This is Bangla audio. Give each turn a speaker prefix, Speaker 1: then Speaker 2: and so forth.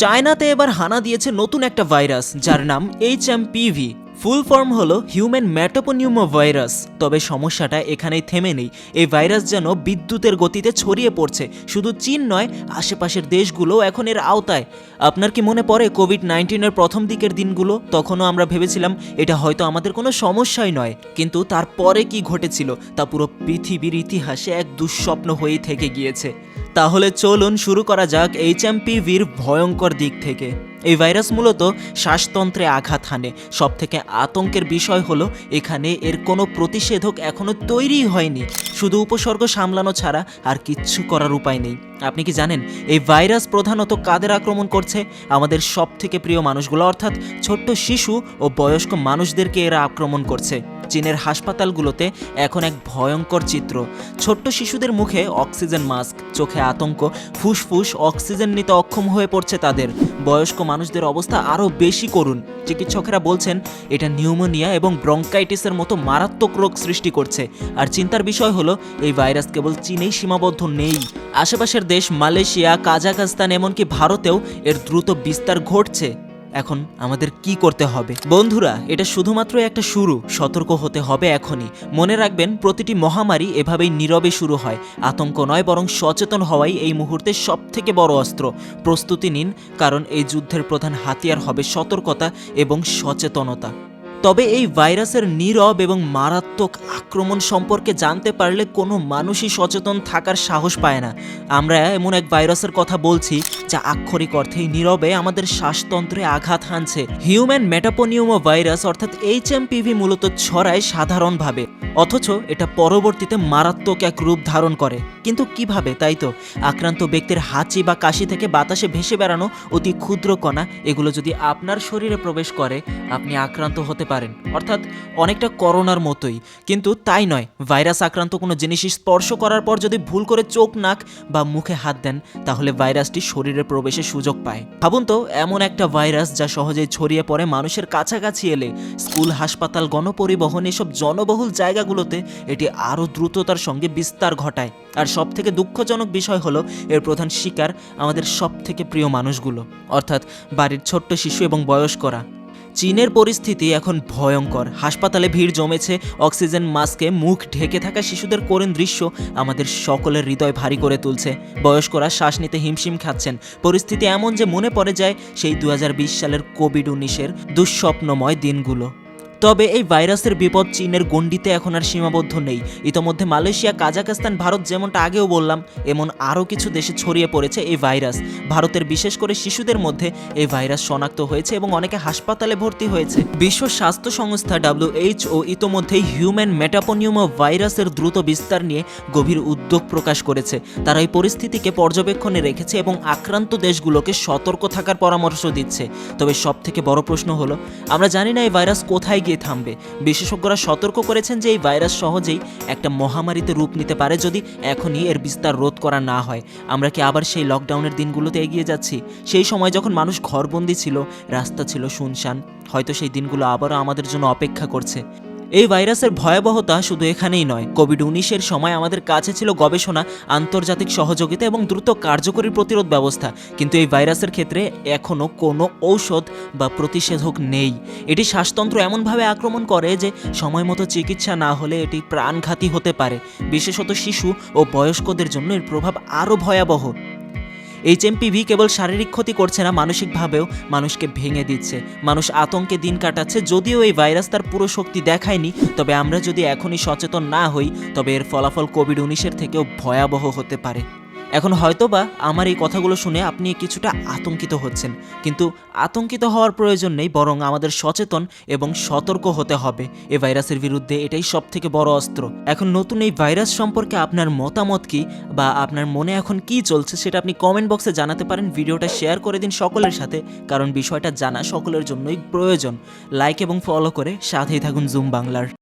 Speaker 1: চায়নাতে এবার হানা দিয়েছে নতুন একটা ভাইরাস, যার নাম H M PV full form হলো হিউম্যান ম্যাটোপোনিউমো ভাইরাস তবে সমস্যাটা এখানেই থেমে নেই। এই ভাইরাস যেন বিদ্যুতের গতিতে ছড়িয়ে পড়ছে। শুধু চীন নয়, আশেপাশের দেশগুলো এখন এর আওতায়। আপনার কি মনে পড়ে কোভিড নাইন্টিনের প্রথম দিকের দিনগুলো? তখনও আমরা ভেবেছিলাম এটা হয়তো আমাদের কোনো সমস্যাই নয়। কিন্তু তারপরে কি ঘটেছিল? তা পুরো পৃথিবীর ইতিহাসে এক দুঃস্বপ্ন হয়েই থেকে গিয়েছে। তাহলে চলুন শুরু করা যাক এইচএমপিভির ভয়ঙ্কর দিক থেকে। এই ভাইরাস মূলত শ্বাসতন্ত্রে আঘাত হানে। সব থেকে আতঙ্কের বিষয় হলো, এখানে এর কোনো প্রতিষেধক এখনও তৈরি হয়নি। শুধু উপসর্গ সামলানো ছাড়া আর কিচ্ছু করার উপায় নেই। আপনি কি জানেন, এই ভাইরাস প্রধানত কাদের আক্রমণ করছে? আমাদের সব থেকে প্রিয় মানুষগুলো, অর্থাৎ ছোট্ট শিশু ও বয়স্ক মানুষদেরকে এরা আক্রমণ করছে। চীনের হাসপাতালগুলোতে এখন এক ভয়ঙ্কর চিত্র। ছোট্ট শিশুদের মুখে অক্সিজেন মাস্ক, চোখে আতঙ্ক, ফুসফুস, অক্সিজেন নিতে অক্ষম হয়ে পড়ছে তাদের। বয়স্ক মানুষদের অবস্থা আরও বেশি করুন। চিকিৎসকেরা বলছেন, এটা নিউমোনিয়া এবং ব্রঙ্কাইটিসের মতো মারাত্মক রোগ সৃষ্টি করছে। আর চিন্তার বিষয় হলো, এই ভাইরাস কেবল চীনেই সীমাবদ্ধ নেই। আশেপাশের দেশ মালয়েশিয়া, কাজাখস্তান, এমনকি ভারতেও এর দ্রুত বিস্তার ঘটছে। এখন আমাদের কি করতে হবে? বন্ধুরা, এটা শুধুমাত্র একটা শুরু। সতর্ক হতে হবে এখনই। মনে রাখবেন, প্রতিটি মহামারী এভাবেই নীরবে শুরু হয়। আতঙ্ক নয়, বরং সচেতন হওয়াই এই মুহূর্তে সব থেকে বড় অস্ত্র। প্রস্তুতি নিন, কারণ এই যুদ্ধের প্রধান হাতিয়ার হবে সতর্কতা এবং সচেতনতা। তবে এই ভাইরাসের নীরব এবং মারাত্মক আক্রমণ সম্পর্কে জানতে পারলে কোনো মানুষই সচেতন থাকার সাহস পায় না। আমরা এমন এক ভাইরাসের কথা বলছি, যা আক্ষরিক অর্থেই নীরবে আমাদের শ্বাসতন্ত্রে আঘাত হানছে। হিউম্যান মেটাপোনিউমো ভাইরাস অর্থাৎ এইচ এম পিভি মূলত ছড়ায় সাধারণভাবে। অথচ এটা পরবর্তীতে মারাত্মক এক রূপ ধারণ করে। কিন্তু কীভাবে, তাই তো? আক্রান্ত ব্যক্তির হাঁচি বা কাশি থেকে বাতাসে ভেসে বেড়ানো অতি ক্ষুদ্র কণা, এগুলো যদি আপনার শরীরে প্রবেশ করে, আপনি আক্রান্ত হতে পারেন। অর্থাৎ অনেকটা করোনার মতোই। কিন্তু তাই নয়, ভাইরাস আক্রান্ত কোনো জিনিস স্পর্শ করার পর যদি ভুল করে চোখ, নাক বা মুখে হাত দেন, তাহলে ভাইরাসটি শরীরে প্রবেশের সুযোগ পায়। ভাবুন তো, এমন একটা ভাইরাস যা সহজেই ছড়িয়ে পড়ে মানুষের কাছাকাছি এলে। স্কুল, হাসপাতাল, গণপরিবহন, এসব জনবহুল জায়গাগুলোতে এটি আরও দ্রুততার সঙ্গে বিস্তার ঘটায়। আর সব থেকে দুঃখজনক বিষয় হলো, এর প্রধান শিকার আমাদের সব থেকে প্রিয় মানুষগুলো, অর্থাৎ বাড়ির ছোট্ট শিশু এবং বয়স্করা। চীনের পরিস্থিতি এখন ভয়ঙ্কর। হাসপাতালে ভিড় জমেছে, অক্সিজেন মাস্কে মুখ ঢেকে থাকা শিশুদের করুণ দৃশ্য আমাদের সকলের হৃদয় ভারী করে তুলছে। বয়স্করা শ্বাস নিতে হিমশিম খাচ্ছেন। পরিস্থিতি এমন যে মনে পড়ে যায় সেই দু হাজার বিশ সালের কোভিড উনিশের দুঃস্বপ্নময় দিনগুলো। তবে এই ভাইরাসের বিপদ চীনের গণ্ডিতে এখন আর সীমাবদ্ধ নেই। ইতোমধ্যে মালয়েশিয়া, কাজাখস্তান, ভারত যেমনটা আগেও বললাম, এমন আরও কিছু দেশে ছড়িয়ে পড়েছে এই ভাইরাস। ভারতের বিশেষ করে শিশুদের মধ্যে এই ভাইরাস শনাক্ত হয়েছে এবং অনেকে হাসপাতালে ভর্তি হয়েছে। বিশ্ব স্বাস্থ্য সংস্থা ডাব্লিউএইচও ইতোমধ্যেই হিউম্যান মেটাপনিউমো ভাইরাসের দ্রুত বিস্তার নিয়ে গভীর উদ্যোগ প্রকাশ করেছে। তারা এই পরিস্থিতিকে পর্যবেক্ষণে রেখেছে এবং আক্রান্ত দেশগুলোকে সতর্ক থাকার পরামর্শ দিচ্ছে। তবে সব থেকে বড় প্রশ্ন হলো, আমরা জানি না এই ভাইরাস কোথায় গিয়ে থামবে। বিশেষজ্ঞরা সতর্ক করেছেন যে এই ভাইরাস সহজেই একটা মহামারীতে রূপ নিতে পারে যদি এখনই এর বিস্তার রোধ করা না হয়। আমরা কি আবার সেই লকডাউনের দিনগুলোতে এগিয়ে যাচ্ছি? সেই সময় যখন মানুষ ঘরবন্দি ছিল, রাস্তা ছিল শুনশান, হয়তো সেই দিনগুলো আবারও আমাদের জন্য অপেক্ষা করছে। এই ভাইরাসের ভয়াবহতা শুধু এখানেই নয়। কোভিড উনিশের সময় আমাদের কাছে ছিল গবেষণা, আন্তর্জাতিক সহযোগিতা এবং দ্রুত কার্যকরী প্রতিরোধ ব্যবস্থা। কিন্তু এই ভাইরাসের ক্ষেত্রে এখনও কোনো ঔষধ বা প্রতিষেধক নেই। এটি শ্বাসতন্ত্র এমনভাবে আক্রমণ করে যে সময় মতো চিকিৎসা না হলে এটি প্রাণঘাতী হতে পারে। বিশেষত শিশু ও বয়স্কদের জন্য এর প্রভাব আরও ভয়াবহ। এইচএমপিভি কেবল শারীরিক ক্ষতি করছে না, মানসিকভাবেও মানুষকে ভেঙে দিচ্ছে। মানুষ আতঙ্কে দিন কাটাচ্ছে, যদিও এই ভাইরাস তার পুরো শক্তি দেখায়নি। তবে আমরা যদি এখনই সচেতন না হই, তবে এর ফলাফল কোভিড উনিশের থেকেও ভয়াবহ হতে পারে। এখন হয়তোবা আমার এই কথাগুলো শুনে আপনি কিছুটা আতঙ্কিত হচ্ছেন। কিন্তু আতঙ্কিত হওয়ার প্রয়োজন নেই, বরং আমাদের সচেতন এবং সতর্ক হতে হবে। এ ভাইরাসের বিরুদ্ধে এটাই সব থেকে বড় অস্ত্র। এখন নতুন এই ভাইরাস সম্পর্কে আপনার মতামত কি বা আপনার মনে এখন কি চলছে সেটা আপনি কমেন্ট বক্সে জানাতে পারেন। ভিডিওটা শেয়ার করে দিন সকলের সাথে, কারণ বিষয়টা জানা সকলের জন্যই প্রয়োজন। লাইক এবং ফলো করে সাথেই থাকুন জুম বাংলার।